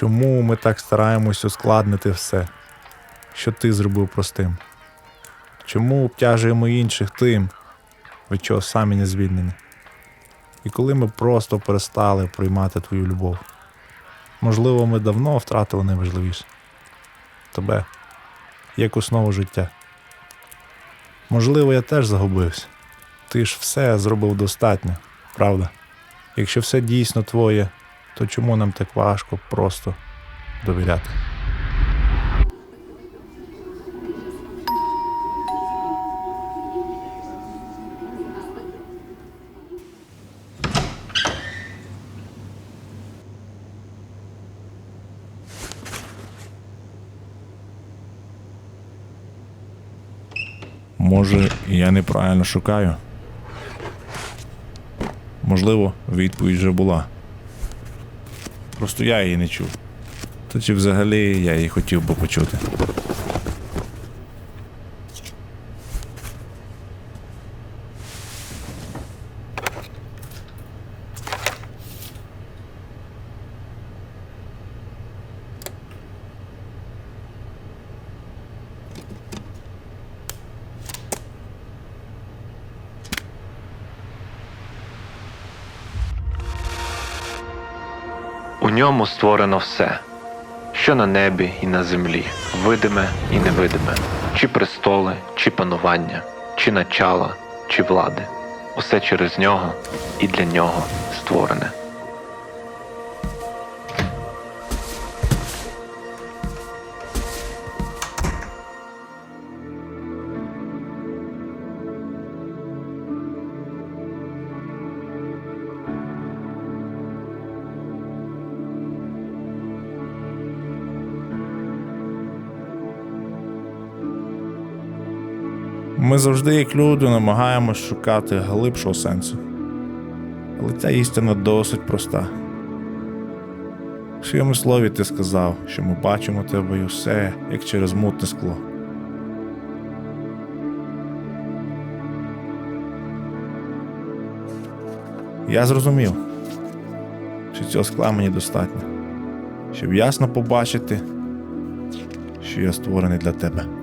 Чому ми так стараємось ускладнити все, що ти зробив простим? Чому обтяжуємо інших тим, від чого самі не звільнені? І коли ми просто перестали приймати твою любов? Можливо, ми давно втратили найважливіше тебе як основу життя. Можливо, я теж загубився. Ти ж все зробив достатньо, правда? Якщо все дійсно твоє, то чому нам так важко просто довіряти? Може, я неправильно шукаю? Можливо, відповідь вже була. Просто я її не чув. Та чи взагалі я її хотів би почути. У ньому створено все, що на небі і на землі, видиме і невидиме, чи престоли, чи панування, чи начала, чи влади. Усе через нього і для нього створене. Ми завжди, як люди, намагаємось шукати глибшого сенсу. Але ця істина досить проста. В своєму слові ти сказав, що ми бачимо тебе і усе, як через мутне скло. Я зрозумів, що цього скла мені достатньо, щоб ясно побачити, що я створений для тебе.